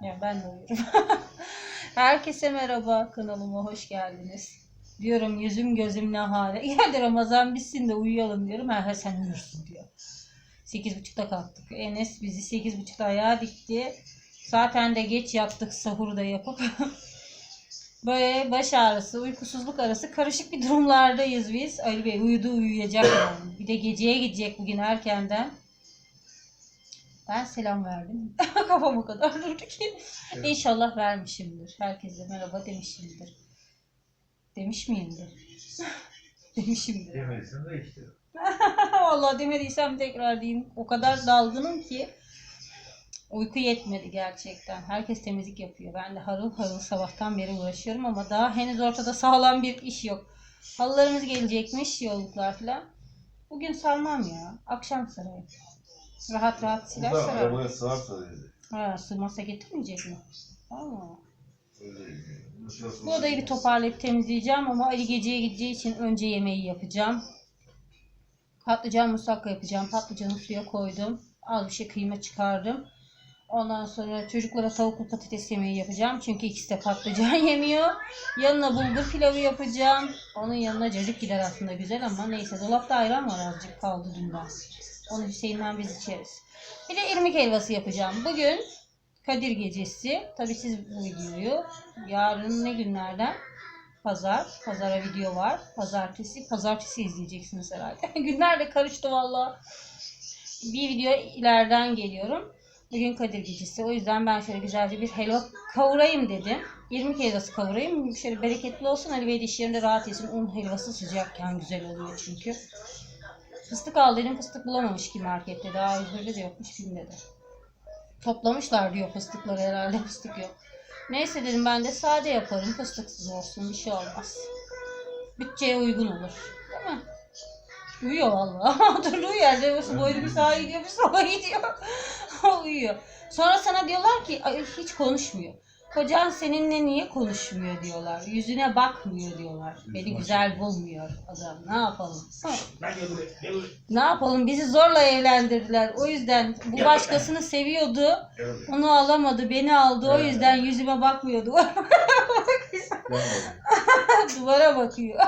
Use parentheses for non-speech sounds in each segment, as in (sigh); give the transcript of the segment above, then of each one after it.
Ya ben de uyurum. (laughs) Herkese merhaba kanalıma hoş geldiniz. Diyorum yüzüm gözüm ne hale. (laughs) Geldi Ramazan bitsin de uyuyalım diyorum. Ha sen uyursun diyor. 8.30'da kalktık. Enes bizi 8.30'da ayağa dikti. Zaten de geç yattık sahuru da yapıp. (laughs) Böyle baş ağrısı, uykusuzluk arası karışık bir durumlardayız biz. Ali Bey uyudu uyuyacak yani. Bir de geceye gidecek bugün erkenden. Ben selam verdim. (laughs) Kafam o kadar durdu ki. Evet. İnşallah vermişimdir. Herkese merhaba demişimdir. Demiş miyimdir? (laughs) demişimdir. Demediysen de işte. (laughs) Vallahi demediysem tekrar diyeyim. O kadar dalgınım ki uyku yetmedi gerçekten. Herkes temizlik yapıyor. Ben de harıl harıl sabahtan beri uğraşıyorum ama daha henüz ortada sağlam bir iş yok. Halılarımız gelecekmiş, yolluklar falan. Bugün sarmam ya. Akşam sarayım. Rahat rahat siler Bu da sararım. arabaya sığarsa dedi. Ha, sığmazsa getirmeyecek mi? Öyle. Nasıl Bu odayı bir toparlayıp temizleyeceğim ama Ali geceye gideceği için önce yemeği yapacağım. Patlıcan musakka yapacağım. Patlıcanı suya koydum. Az bir şey kıyma çıkardım. Ondan sonra çocuklara tavuklu patates yemeği yapacağım. Çünkü ikisi de patlıcan (laughs) yemiyor. Yanına bulgur pilavı yapacağım. Onun yanına cacık gider aslında güzel ama neyse. Dolapta ayran var azıcık kaldı dünden. Onu Hüseyin'den biz içeriz. Bir de irmik helvası yapacağım. Bugün Kadir Gecesi. Tabii siz bu videoyu yarın ne günlerden? Pazar. Pazara video var. Pazartesi. Pazartesi izleyeceksiniz herhalde. (laughs) Günler de karıştı valla. Bir video ileriden geliyorum. Bugün Kadir Gecesi. O yüzden ben şöyle güzelce bir helva kavurayım dedim. 20 helvası kavurayım. Şöyle bereketli olsun. Ali Bey de iş yerinde rahat yesin. Un helvası sıcakken güzel oluyor çünkü. Fıstık al dedim. Fıstık bulamamış ki markette. Daha İzmir'de de yokmuş. Kimde de. Toplamışlar diyor fıstıkları herhalde. (laughs) Fıstık yok. Neyse dedim ben de sade yaparım. Fıstıksız olsun. Bir şey olmaz. Bütçeye uygun olur. Değil mi? Uyuyor vallahi. (laughs) Durduğu yerde nasıl böyle bir sağa gidiyor bir sola gidiyor. (laughs) Uyuyor. Sonra sana diyorlar ki "Ay, hiç konuşmuyor. Kocan seninle niye konuşmuyor diyorlar. Yüzüne bakmıyor diyorlar. Beni güzel bulmuyor adam. Ne yapalım? Ne yapalım? Bizi zorla evlendirdiler. O yüzden bu başkasını seviyordu. Onu alamadı. Beni aldı. O yüzden yüzüme bakmıyor. (laughs) Duvara bakıyor.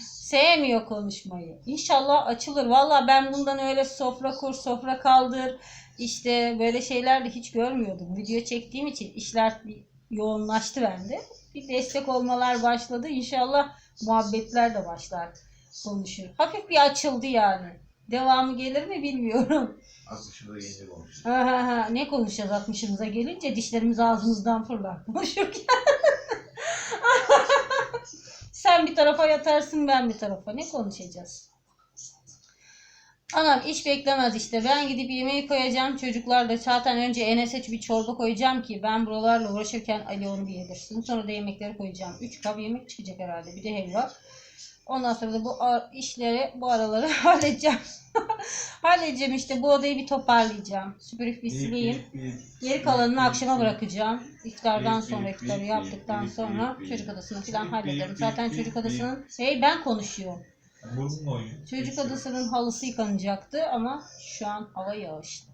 Sevmiyor konuşmayı. İnşallah açılır. Valla ben bundan öyle sofra kur, sofra kaldır. İşte böyle şeyler de hiç görmüyordum. Video çektiğim için işler bir yoğunlaştı bende. Bir destek olmalar başladı. İnşallah muhabbetler de başlar. Konuşur. Hafif bir açıldı yani. Devamı gelir mi bilmiyorum. Akışında gelince konuşuyor. Ha, ha, ha. Ne konuşacağız 60'ımıza gelince dişlerimiz ağzımızdan fırlar konuşurken. (laughs) Sen bir tarafa yatarsın ben bir tarafa. Ne konuşacağız? Anam iş beklemez işte. Ben gidip yemeği koyacağım. Çocuklar da zaten önce Enes'e bir çorba koyacağım ki ben buralarla uğraşırken Ali onu bir yedirsin. Sonra da yemekleri koyacağım. 3 kap yemek çıkacak herhalde. Bir de helva. Ondan sonra da bu işleri, bu araları (laughs) halledeceğim. (laughs) halledeceğim işte. Bu odayı bir toparlayacağım. Süpürüp bir sileyim. Geri kalanını akşama bırakacağım. İftardan sonra iftarı yaptıktan sonra çocuk odasını falan hallederim. Zaten çocuk odasının hey ben konuşuyorum. Burnunla oynuyor. Çocuk odasının halısı yıkanacaktı ama şu an hava yağışlı.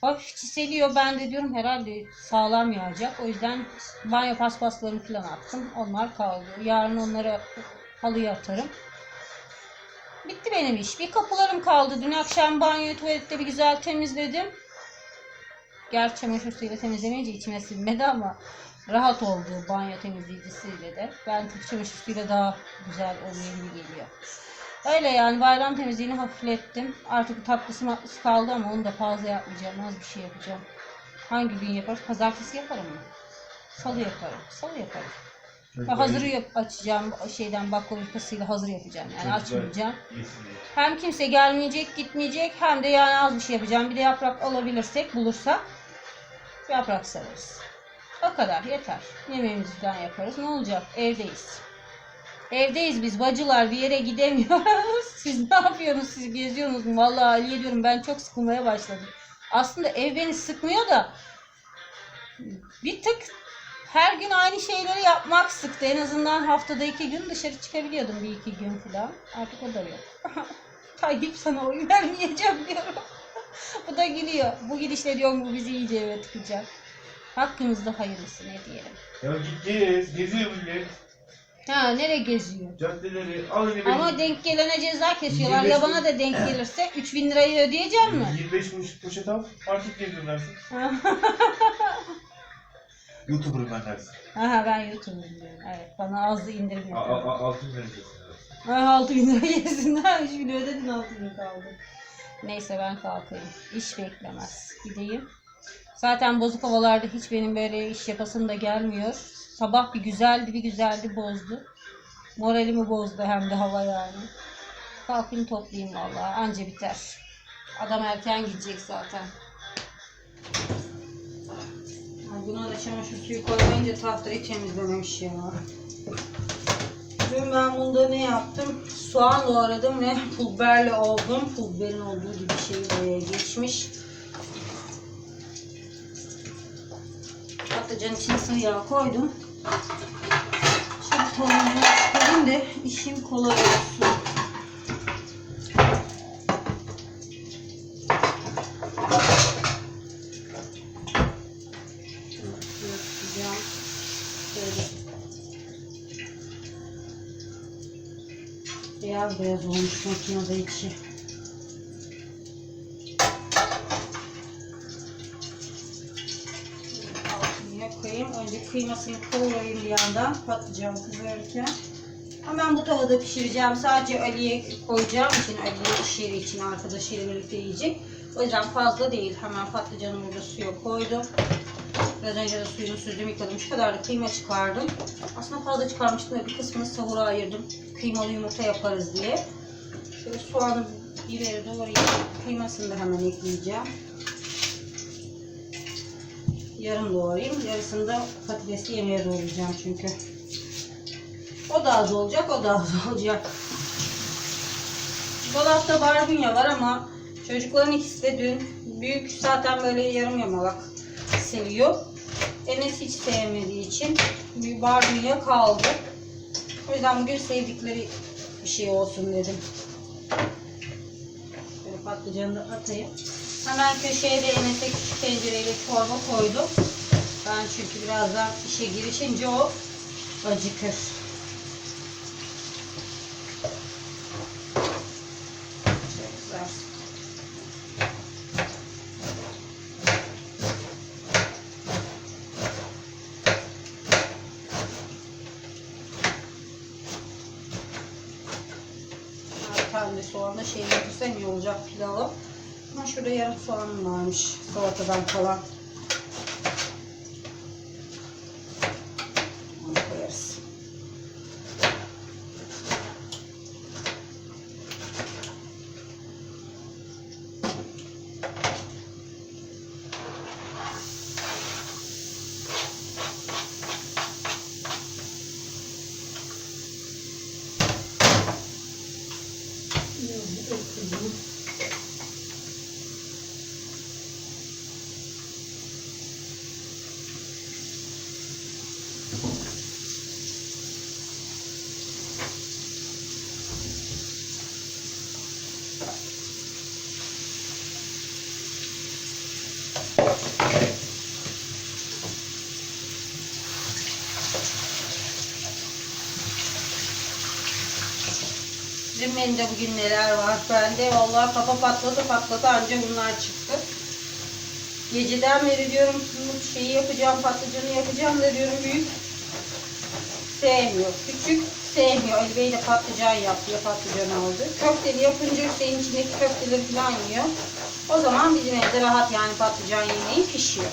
Hafif çiseliyor. Ben de diyorum herhalde sağlam yağacak. O yüzden banyo paspaslarını falan attım. Onlar kaldı. Yarın onları halıya atarım. Bitti benim iş. Bir kapılarım kaldı. Dün akşam banyoyu tuvalette bir güzel temizledim. Gerçi çamaşır suyuyla temizlemeyince içime sinmedi ama rahat oldu banyo temizleyicisiyle de. Ben Türk çamaşır suyuyla daha güzel oluyor gibi geliyor. Öyle yani bayram temizliğini hafiflettim. Artık tatlısı matlısı kaldı ama onu da fazla yapmayacağım. Az bir şey yapacağım. Hangi gün yaparız? Pazartesi yaparım mı? Salı yaparım. Salı yaparım. Ve hazır yap açacağım şeyden baklava yufkasıyla hazır yapacağım. Yani açmayacağım. Hem kimse gelmeyecek, gitmeyecek hem de yani az bir şey yapacağım. Bir de yaprak alabilirsek, bulursak yaprak sararız. O kadar yeter. Yemeğimizi falan yaparız. Ne olacak? Evdeyiz. Evdeyiz biz bacılar bir yere gidemiyoruz. (laughs) Siz ne yapıyorsunuz? Siz geziyorsunuz? Vallahi Ali'ye diyorum ben çok sıkılmaya başladım. Aslında ev beni sıkmıyor da bir tık her gün aynı şeyleri yapmak sıktı. En azından haftada iki gün dışarı çıkabiliyordum bir iki gün falan. Artık o da yok. (laughs) Tayyip sana oy vermeyeceğim diyorum. (laughs) bu da gülüyor. Bu gidişle diyorum bu bizi iyice eve tıkacak. Hakkımızda hayırlısı ne diyelim. Ya gideceğiz. Geziyor millet. Ha nereye geziyor? Caddeleri al yine Ama denk gelene ceza kesiyorlar. 25 Ya bana da denk gelirse 3000 lirayı ödeyeceğim mi? 25 kuruş poşet al. Artık gezdirlersin. (laughs) YouTuber'ım ben dersin. Aha ben YouTube'um diyorum. Evet bana indirim A- yapıyor. a- a- Altın vereceksin. Ha 6000 lira yesinler. 3000 ödedin 6000 kaldı. Neyse ben kalkayım. İş beklemez. Gideyim. Zaten bozuk havalarda hiç benim böyle iş yapasım da gelmiyor. Sabah bir güzeldi bir güzeldi bozdu. Moralimi bozdu hem de hava yani. Kalkayım toplayayım vallahi anca biter. Adam erken gidecek zaten. Buna da çamaşır suyu koymayınca tahtayı temizlememiş ya. Dün ben bunda ne yaptım? Soğan doğradım ve pul oldum. Pul biberin olduğu gibi şey buraya geçmiş. Patlıcanın içine sıvı yağ koydum. Şimdi tavuğumu çıkarayım da işim kolay olsun. Beyaz beyaz olmuş makinede içi. Altını koyayım. Önce kıymasını kavurayım bir yandan patlıcan kızarırken. Hemen bu tavada pişireceğim. Sadece Ali'ye koyacağım için Ali pişiri için arkadaşıyla birlikte yiyecek. O yüzden fazla değil. Hemen patlıcanı burada suya koydum. Biraz önce de suyunu süzdüm yıkadım. Şu kadar da kıyma çıkardım. Aslında fazla çıkarmıştım da bir kısmını sahura ayırdım. Kıymalı yumurta yaparız diye. Şöyle soğanı biberi doğrayayım. Kıymasını da hemen ekleyeceğim. Yarım doğrayayım. Yarısını da patatesli yemeğe doğrayacağım çünkü. O da az olacak, o da az (laughs) olacak. Dolapta barbunya var ama çocukların ikisi de dün büyük zaten böyle yarım yamalak seviyor. Enes hiç sevmediği için bir barbunya kaldı. O yüzden bugün sevdikleri bir şey olsun dedim. Şöyle patlıcanı da atayım. Hemen köşeye de Enes'e küçük tencereyle çorba koydum. Ben çünkü birazdan işe girişince o acıkır. Tane soğanla şey yapırsam iyi olacak pilavı. Ama şurada yarım soğanım varmış salatadan kalan. Onu koyarız. Menüde bugün neler var bende. Vallahi kafa patladı patladı anca bunlar çıktı. Geceden beri diyorum şeyi yapacağım, patlıcanı yapacağım da diyorum büyük sevmiyor. Küçük sevmiyor. Ali Bey de patlıcan yaptı, ya patlıcan aldı. Köfteli yapınca Hüseyin içindeki köfteleri falan yiyor. O zaman bizim evde rahat yani patlıcan yemeği pişiyor.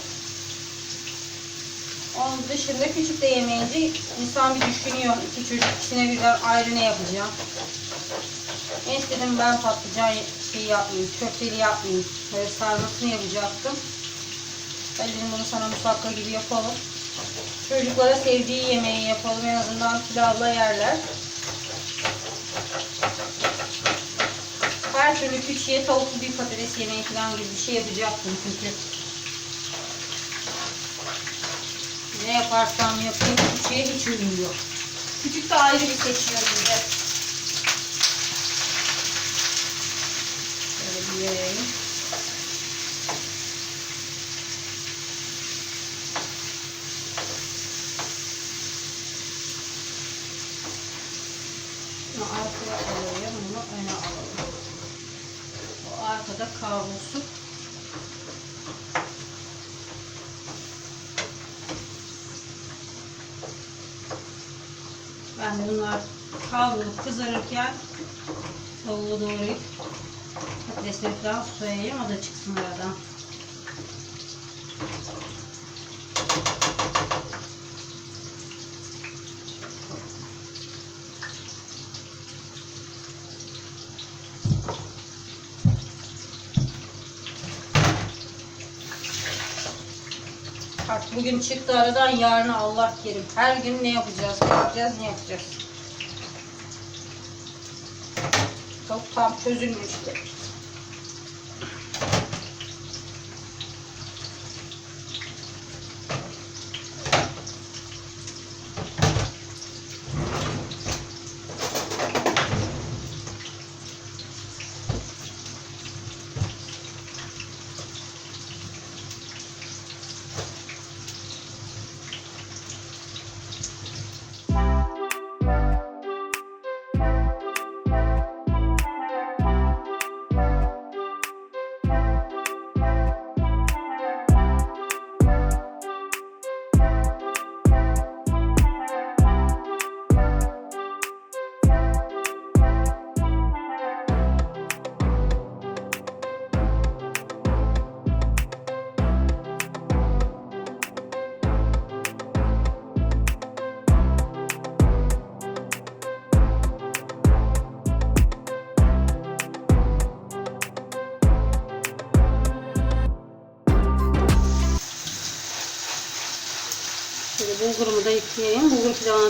Onun dışında küçük de yemeyince insan bir düşünüyor. İki çocuk ikisine birden ayrı ne yapacağım. En istedim ben patlıcan şey yapmayayım, köfteli yapmayayım. Böyle sarmasını yapacaktım. Ben dedim bunu sana musakka gibi yapalım. Çocuklara sevdiği yemeği yapalım. En azından pilavla yerler. Her türlü küçüğe tavuklu bir patates yemeği falan gibi bir şey yapacaktım çünkü. Ne yaparsam yapayım küçüğe hiç uyum yok. Küçük de ayrı bir seçiyor bize. Şöyle bir vereyim. Bunu arkaya alalım, bunu öne alalım. O arkada kavrulsun. Kavrulup kızarırken tavuğu doğrayıp patatesleri falan soyayım. O da çıksın aradan. Bak bugün çıktı aradan yarına Allah kerim. Her gün ne yapacağız, ne yapacağız, ne yapacağız. Çok tam çözülmüştü.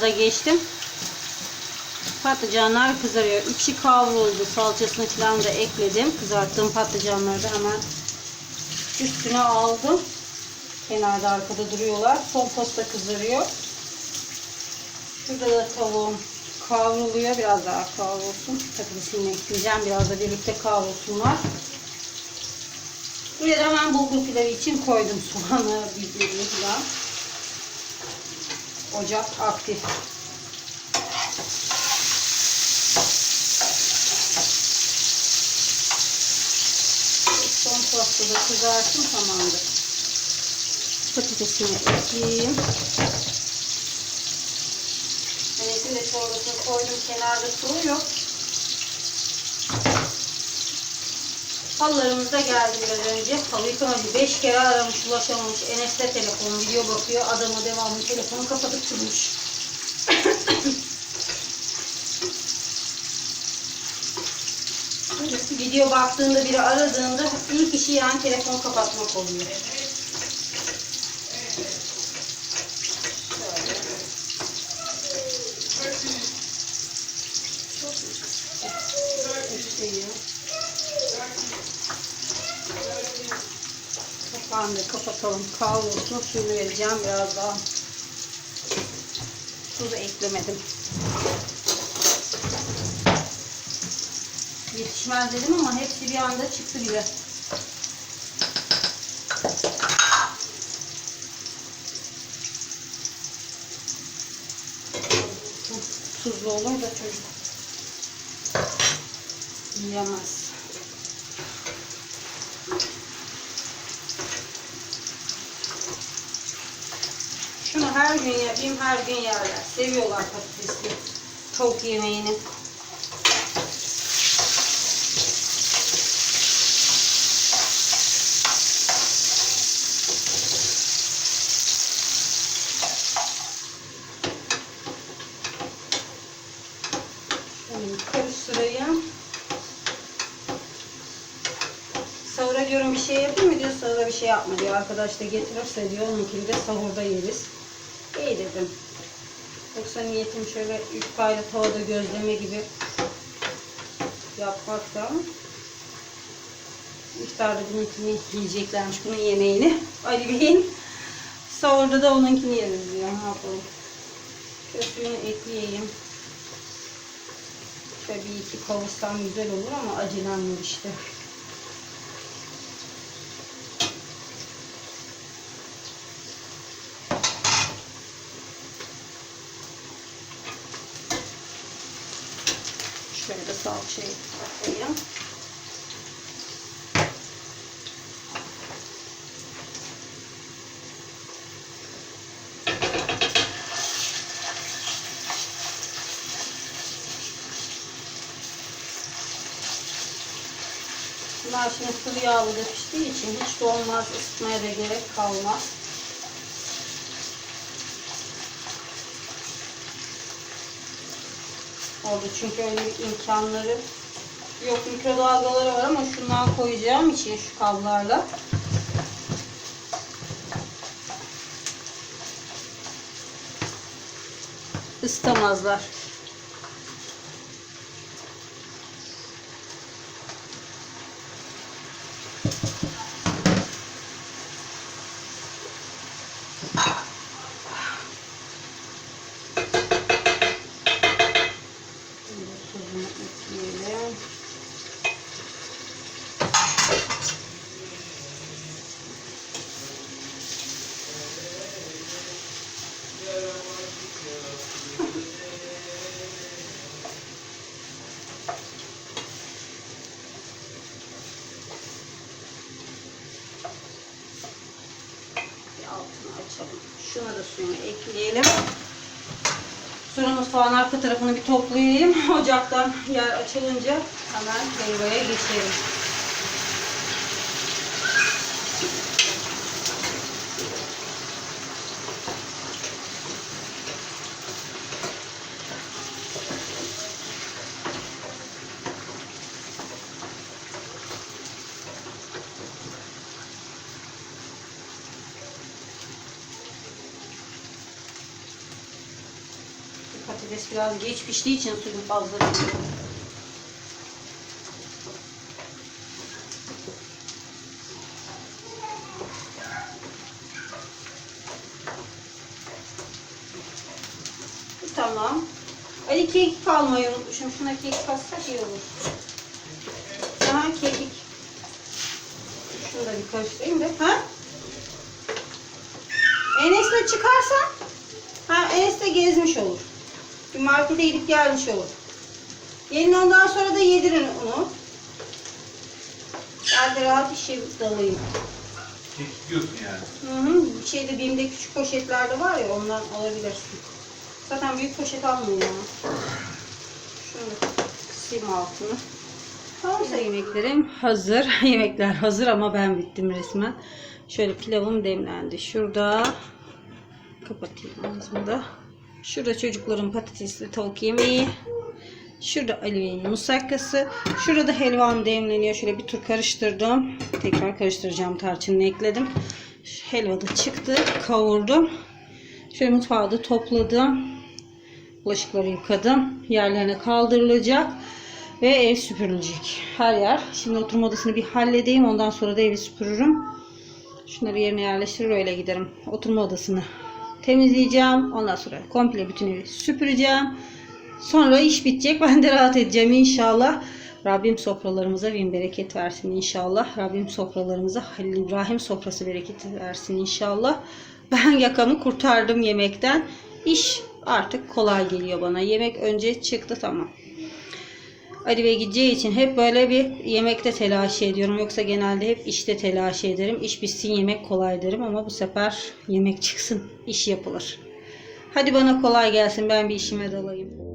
Da geçtim. Patlıcanlar kızarıyor. İçi kavruldu. Salçasını falan da ekledim. Kızarttığım patlıcanları da hemen üstüne aldım. Kenarda arkada duruyorlar. Son posta kızarıyor. Şurada da tavuğum kavruluyor. Biraz daha kavrulsun. Patatesini ekleyeceğim. Biraz da birlikte kavrulsunlar. Buraya da hemen bulgur pilavı için koydum (laughs) soğanı, biberi falan. Ocak aktif. Son postada kızarsın tamamdır. Patatesini ekleyeyim. Enes'in de çorbasını koydum kenarda soğuyor. Halılarımız da geldi biraz önce. Halı yıkamacı 5 kere aramış ulaşamamış. Enes telefon video bakıyor. Adamı devamlı telefonu kapatıp durmuş. (coughs) video baktığında biri aradığında ilk işi yani telefon kapatmak oluyor. Şöyle. Kapatalım. Kavrulsun. Suyunu vereceğim biraz daha. Su da eklemedim. Yetişmez dedim ama hepsi bir anda çıktı bile. Tuzlu olur da çocuk yiyemez. Şunu her gün yapayım, her gün yerler. Seviyorlar patatesli tavuk yemeğini. Karıştırayım. Sahura diyorum bir şey yapayım mı diyor. Sahura bir şey yapma diyor. Arkadaş da getirirse diyor. Onunkini de sahurda yeriz. İyi dedim. Yoksa niyetim şöyle yufkayla tavada gözleme gibi yapmak da. İftarda bununkini yiyeceklermiş. Bunun yemeğini. Ali Bey'in. Sahurda da onunkini yeriz diyor. Ne yapalım. Suyunu ekleyeyim. Şöyle bir iki kavursam güzel olur ama acelem var işte. salçayı şey atayım. Bunlar şimdi sıvı yağlı da piştiği için hiç dolmaz, ısıtmaya da gerek kalmaz. Orada çünkü öyle imkanları yok. Mikrodalgaları var ama şundan koyacağım içine şu kablarla. Isıtamazlar. Şimdi tuzunu ekleyelim. Bir altını açalım. Şuna da suyunu ekleyelim. Sonra mutfağın arka tarafını bir toplayayım. (laughs) Ocaktan yer açılınca hemen helvaya geçelim. Patates biraz geç piştiği için suyun fazla. Tamam. Ali kekik almayı unutmuşum. Şuna kekik katsak iyi olur. Aha kekik. Şunu da bir karıştırayım da. Ha? Enes'le çıkarsan ha Enes de gezmiş olur. Bir markete gidip gelmiş olur. Gelin ondan sonra da yedirin onu. Ben de rahat işe dalayım. Kekik diyorsun yani. Hı hı. Şeyde BİM'de küçük poşetlerde var ya ondan alabilirsin. Zaten büyük poşet almayın ya. Şöyle kısayım altını. Tamamsa yemeklerim hazır. (laughs) Yemekler hazır ama ben bittim resmen. Şöyle pilavım demlendi. Şurada kapatayım ağzını da. Şurada çocukların patatesli tavuk yemeği. Şurada Ali'nin musakkası. Şurada helvam demleniyor. Şöyle bir tur karıştırdım. Tekrar karıştıracağım. Tarçınını ekledim. Helva da çıktı. Kavurdum. Şöyle mutfağı da topladım. Bulaşıkları yıkadım. Yerlerine kaldırılacak. Ve ev süpürülecek. Her yer. Şimdi oturma odasını bir halledeyim. Ondan sonra da evi süpürürüm. Şunları yerine yerleştirir öyle giderim. Oturma odasını temizleyeceğim. Ondan sonra komple bütün evi süpüreceğim. Sonra iş bitecek. (laughs) Ben de rahat edeceğim inşallah. Rabbim sofralarımıza bin bereket versin inşallah. Rabbim sofralarımıza Halil İbrahim sofrası bereketi versin inşallah. Ben yakamı kurtardım yemekten. İş artık kolay geliyor bana. Yemek önce çıktı tamam. Ali Bey gideceği için hep böyle bir yemekte telaşı ediyorum. Yoksa genelde hep işte telaşı ederim. İş bitsin yemek kolay derim ama bu sefer yemek çıksın iş yapılır. Hadi bana kolay gelsin ben bir işime dalayım.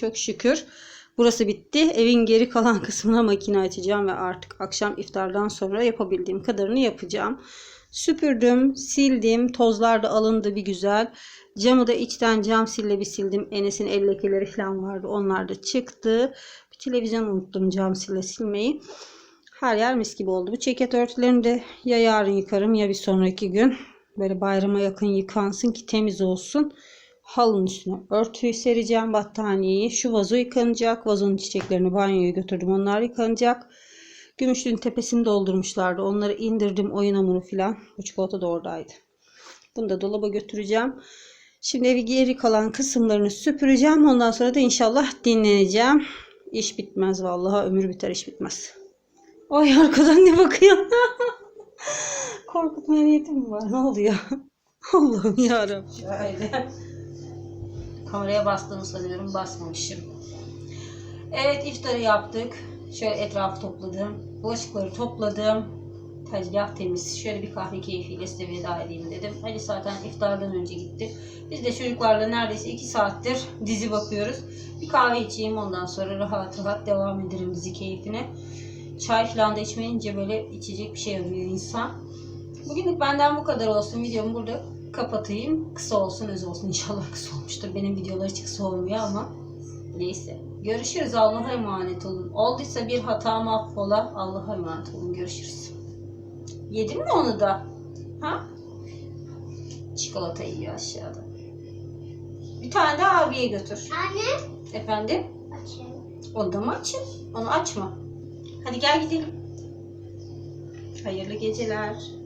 Çok şükür. Burası bitti. Evin geri kalan (laughs) kısmına makine açacağım ve artık akşam iftardan sonra yapabildiğim kadarını yapacağım. Süpürdüm, sildim. Tozlar da alındı bir güzel. Camı da içten cam sille bir sildim. Enes'in el lekeleri falan vardı. Onlar da çıktı. Bir televizyon unuttum cam sille silmeyi. Her yer mis gibi oldu. Bu ceket örtülerini de ya yarın yıkarım ya bir sonraki gün. Böyle bayrama yakın yıkansın ki temiz olsun. Halının üstüne örtüyü sereceğim battaniyeyi. Şu vazo yıkanacak. Vazonun çiçeklerini banyoya götürdüm. Onlar yıkanacak. Gümüşlüğün tepesini doldurmuşlardı. Onları indirdim oyun hamuru filan. Bu çikolata da oradaydı. Bunu da dolaba götüreceğim. Şimdi evi geri kalan kısımlarını süpüreceğim. Ondan sonra da inşallah dinleneceğim. İş bitmez vallahi ömür biter iş bitmez. Ay arkadan ne bakıyor? (laughs) Korkutmaya niyetim var? Ne oluyor? (laughs) Allah'ım yarabbim. Şöyle. Kameraya bastığımı sanıyorum. Basmamışım. Evet iftarı yaptık. Şöyle etrafı topladım. Bulaşıkları topladım. Tezgah temiz. Şöyle bir kahve keyfiyle size veda edeyim dedim. Ali zaten iftardan önce gitti. Biz de çocuklarla neredeyse 2 saattir dizi bakıyoruz. Bir kahve içeyim ondan sonra rahat rahat devam ederim dizi keyfine. Çay falan da içmeyince böyle içecek bir şey arıyor insan. Bugünlük benden bu kadar olsun. Videomu burada kapatayım. Kısa olsun öz olsun. İnşallah kısa olmuştur. Benim videolar hiç kısa olmuyor ama neyse. Görüşürüz. Allah'a emanet olun. Olduysa bir hata affola. Allah'a emanet olun. Görüşürüz. Yedin mi onu da? Ha? Çikolata yiyor aşağıda. Bir tane de abiye götür. Anne. Efendim? Açıyorum. Onu da mı açın? Onu açma. Hadi gel gidelim. Hayırlı geceler.